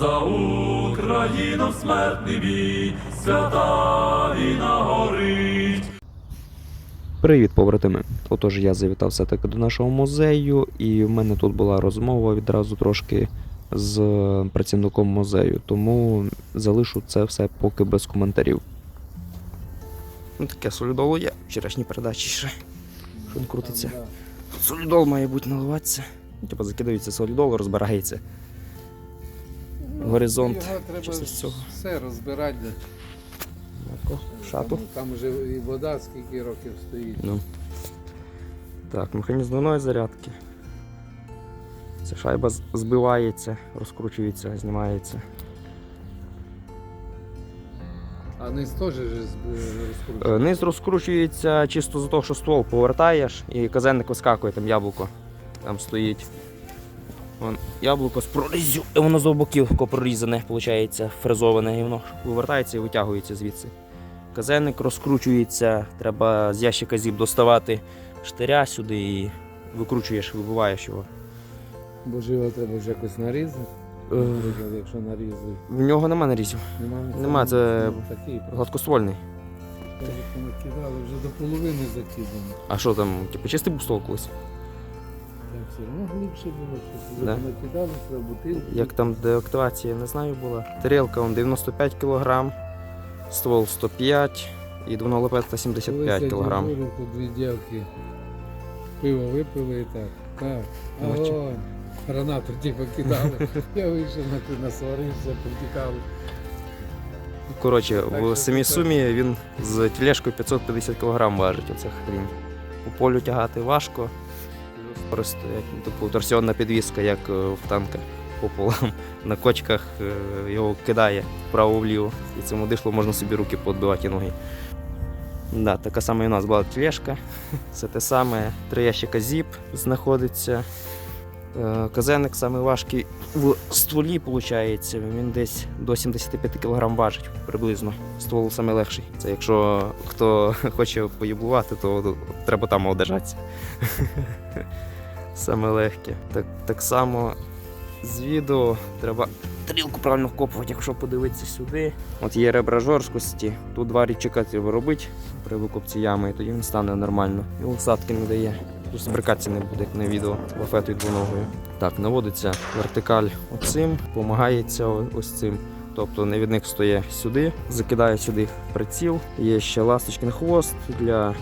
За Україну смертний бій, свята війна горить. Привіт, побратими! Отож, я завітав все-таки до нашого музею, і в мене тут була розмова відразу трошки з працівником музею, тому залишу це все поки без коментарів. Ну, таке солідолу є в вчорашній передачі ще. Що він крутиться? Солідол має бути наливатися. Типа закидається солідол, розбирається. Горизонт. Треба цього. все розбирати. Шату. Там, там вже і вода скільки років стоїть. Ну. Так, механізм двойної зарядки. Ця шайба збивається, розкручується, знімається. А низ теж же з- Е, розкручує. Низ розкручується чисто за того, що ствол повертаєш і казенник вискакує, там яблуко. Там стоїть. Вон, яблуко з прорізю, і воно з боків прорізане, виходить, фрезоване, і воно вивертається і витягується звідси. Казенник розкручується, треба з ящика зіб доставати штиря сюди і викручуєш, вибиваєш його. Бо його треба вже якось нарізати. Е, якщо нарізали. В нього нема нарізів, Нема, Нема, це- такий. гладкоствольний. Так вже до половини закидано. А що там, типу, чистий був стол колись? Одно глибше було, що Да. да. накидали бутилки. Як там деактивація, не знаю була. Тарілка он 95 кг, ствол 105 і двоно лопета 75 Колись я кг. дежурив, тут дві дівки пиво випили і так. Так. Ого, гранату типу кидали. Я вийшов на насварився, повтікали. Коротше, Так в самій це- сумі він з тележкою 550 кг важить оця хрінь. У полю тягати важко. Типу, торсіонна підвіска, як е, в танках пополам. На кочках е, його кидає вправо-вліво. І цьому дишло можна собі руки подбивати і ноги. Да, така сама і у нас була тележка. Це те саме. Три ящика зіп знаходиться. Е, Казенник самий важкий в стволі, виходить. Він десь до 75 кг важить приблизно. Ствол самий легший. Це якщо хто хоче поїбувати, то треба там одержатися. Саме легке. Так, так само з відео треба тарілку правильно вкопувати, якщо подивитися сюди. От є ребра жорсткості, тут два річика треба робити при викопці ями, і тоді він стане нормально. І усадки не дає. Тут збрикатися не буде, як на відео, лафетою двоногою. Так, наводиться вертикаль оцим, помагається ось цим. Тобто навідник стоїть сюди, закидає сюди приціл. Є ще ласточкин хвост для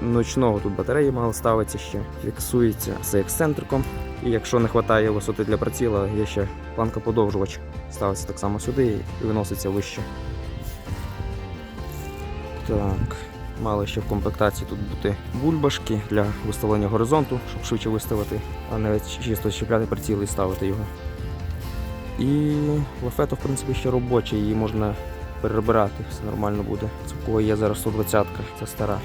ночного. Тут батареї мало ставиться ще, фіксується все ексцентриком. І якщо не вистачає висоти для приціла, є ще планка подовжувач. Ставиться так само сюди і виноситься вище. Так. Мали ще в комплектації тут бути бульбашки для виставлення горизонту, щоб швидше виставити, а не чисто щепляти приціл і ставити його. І лафета, в принципі, ще робоча, її можна перебирати, все нормально буде. Це в кого є зараз 120-ка, це стара.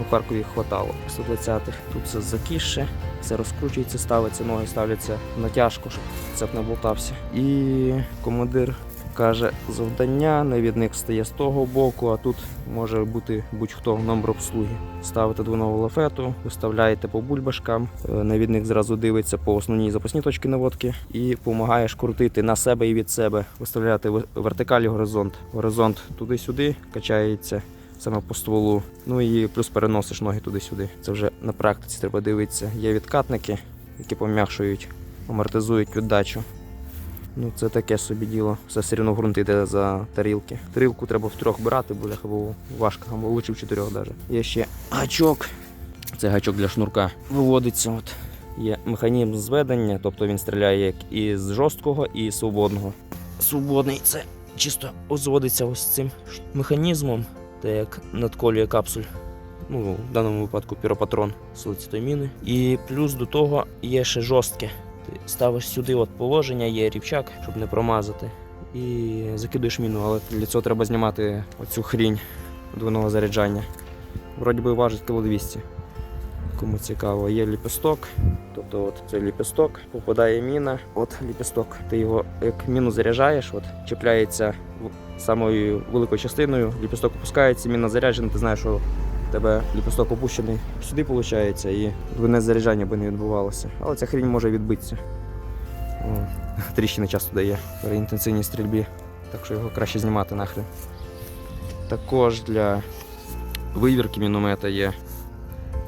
У Харкові їх хватало 120-х. Тут все закіше, все розкручується, ставиться, ноги ставляться натяжку, щоб цеп не болтався. І командир каже завдання, навідник стає з того боку, а тут може бути будь-хто номер обслуги. Ставите двонову лафету, виставляєте по бульбашкам, е, навідник зразу дивиться по основній запасній точці наводки і допомагаєш крутити на себе і від себе, виставляти ви- вертикаль і горизонт. Горизонт туди-сюди качається. Саме по стволу, ну і плюс переносиш ноги туди-сюди. Це вже на практиці треба дивитися. Є відкатники, які пом'якшують, амортизують віддачу. Ну, це таке собі діло. Все все одно ґрунт йде за тарілки. Тарілку треба в трьох брати, буде або важко, або лучше в чотирьох даже. Є ще гачок. Це гачок для шнурка. Виводиться. От. Є механізм зведення, тобто він стріляє як із жорсткого, і з свободного. Свободний це чисто зводиться ось цим механізмом, та як надколює капсуль. Ну, в даному випадку піропатрон міни. І плюс до того є ще жорстке. Ти ставиш сюди от положення, є рівчак, щоб не промазати. І закидуєш міну, але для цього треба знімати оцю хрінь двойного заряджання. Вроді би важить кіло 200. Кому цікаво, є ліпісток. Тобто от цей ліпісток, попадає міна, от ліпісток. Ти його як міну заряджаєш, от чіпляється самою великою частиною, ліпісток опускається, міна заряджена, ти знаєш, що в тебе ліпісток опущений сюди, виходить, і двойне заряджання би не відбувалося. Але ця хрінь може відбитися. Тріщини часто дає при інтенсивній стрільбі, так що його краще знімати нахрен. Також для вивірки міномета є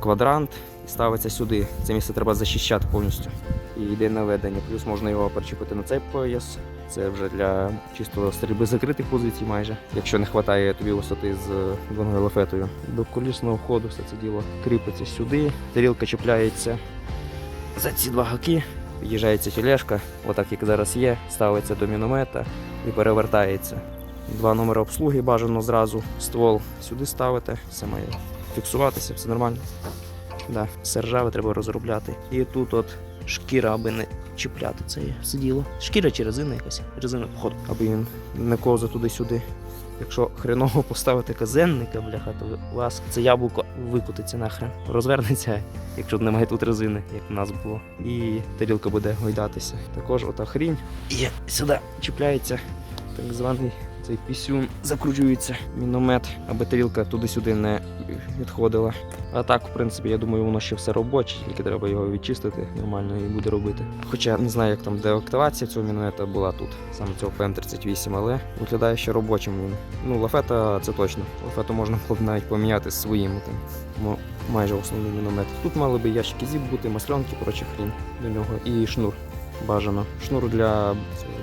квадрант і ставиться сюди. Це місце треба захищати повністю. І йде наведення. Плюс можна його причепити на цей пояс. Це вже для чисто стрільби закритих позицій майже, якщо не вистачає тобі висоти з лафетою. До колісного ходу все це діло кріпиться сюди, тарілка чіпляється за ці два гаки, під'їжджається тележка, отак як зараз є, ставиться до міномета і перевертається. Два номери обслуги бажано зразу, ствол сюди ставити, все має фіксуватися, все нормально. Да, все треба розробляти. І тут от шкіра, аби не чіпляти це все діло. Шкіра чи резина якась, резина походу, аби він не ковзав туди-сюди. Якщо хреново поставити казенника, бляха, то у вас це яблуко викотиться нахрен, розвернеться, якщо немає тут резини, як у нас було. І тарілка буде гойдатися. Також ота хрінь і сюди чіпляється так званий цей пісюн, закручується міномет, аби тарілка туди-сюди не відходила. А так, в принципі, я думаю, воно ще все робоче, тільки треба його відчистити нормально і буде робити. Хоча не знаю, як там деактивація цього міномета була тут, саме цього ПМ-38, але виглядає ще робочим він. Ну, лафета це точно. Лафету можна було б навіть поміняти з своїм тим. Майже основний міномет. Тут мали би ящики зіп бути, масленки, коротше хрінь до нього. І шнур бажано. Шнур для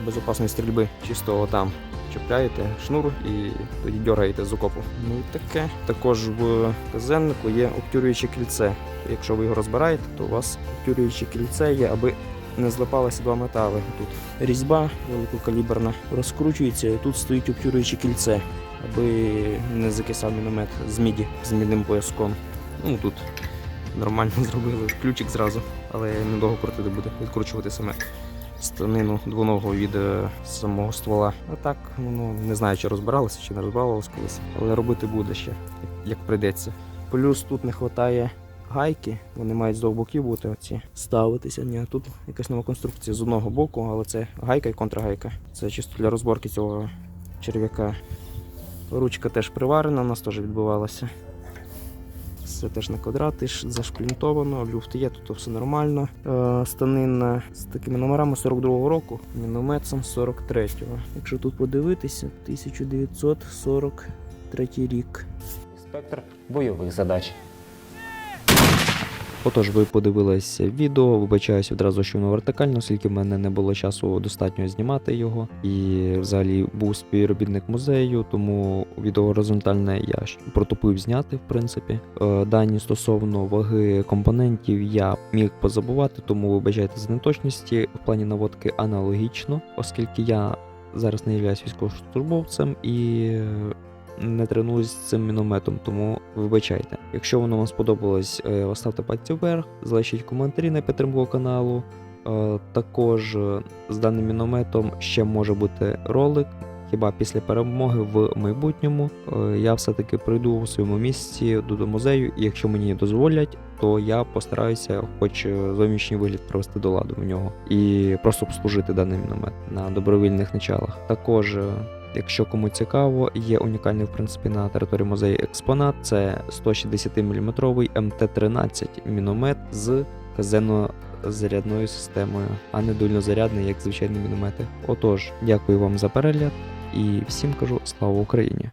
безпечної стрільби, чисто там чіпляєте шнур і тоді дергаєте з окопу. Ну і таке. Також в казеннику є обтюрююче кільце. Якщо ви його розбираєте, то у вас обтюрююче кільце є, аби не злипалися два метали. Тут різьба великокаліберна розкручується, і тут стоїть обтюрююче кільце, аби не закисав міномет з міді з мідним пояском. Ну тут нормально зробили ключик зразу, але недовго крутити буде, відкручувати саме станину двоногу від е, самого ствола. А так, ну не знаю, чи розбиралося, чи не розбиралося колись, але робити буде ще, як прийдеться. Плюс тут не вистачає гайки, вони мають з двох боків бути оці ставитися. Ні, тут якась нова конструкція з одного боку, але це гайка і контргайка. Це чисто для розборки цього черв'яка. Ручка теж приварена, у нас теж відбувалася. Все теж на квадрати, зашплінтовано, люфт є, тут все нормально. Е, станина з такими номерами 42-го року, мінометом 43-го. Якщо тут подивитися, 1943 рік. Спектр бойових задач. Отож, ви подивилися відео, вибачаюся одразу, що воно вертикально, оскільки в мене не було часу достатньо знімати його. І взагалі був співробітник музею, тому відео горизонтальне я протупив зняти, в принципі. Е, Дані стосовно ваги компонентів я міг позабувати, тому вибачайте за неточності в плані наводки аналогічно, оскільки я зараз не являюсь військовослужбовцем і не тренуюсь з цим мінометом, тому вибачайте. Якщо воно вам сподобалось, е, поставте пальці вверх, залишіть коментарі на підтримку каналу. Е, Також е, з даним мінометом ще може бути ролик. Хіба після перемоги в майбутньому я все-таки прийду у своєму місці до музею, і якщо мені дозволять, то я постараюся хоч зовнішній вигляд привести до ладу в нього і просто послужити даний міномет на добровільних началах. Також Якщо кому цікаво, є унікальний в принципі на території музею експонат. Це 160 мм МТ-13 міномет з казенно-зарядною системою, а не дульнозарядний, як звичайні міномети. Отож, дякую вам за перегляд і всім кажу слава Україні!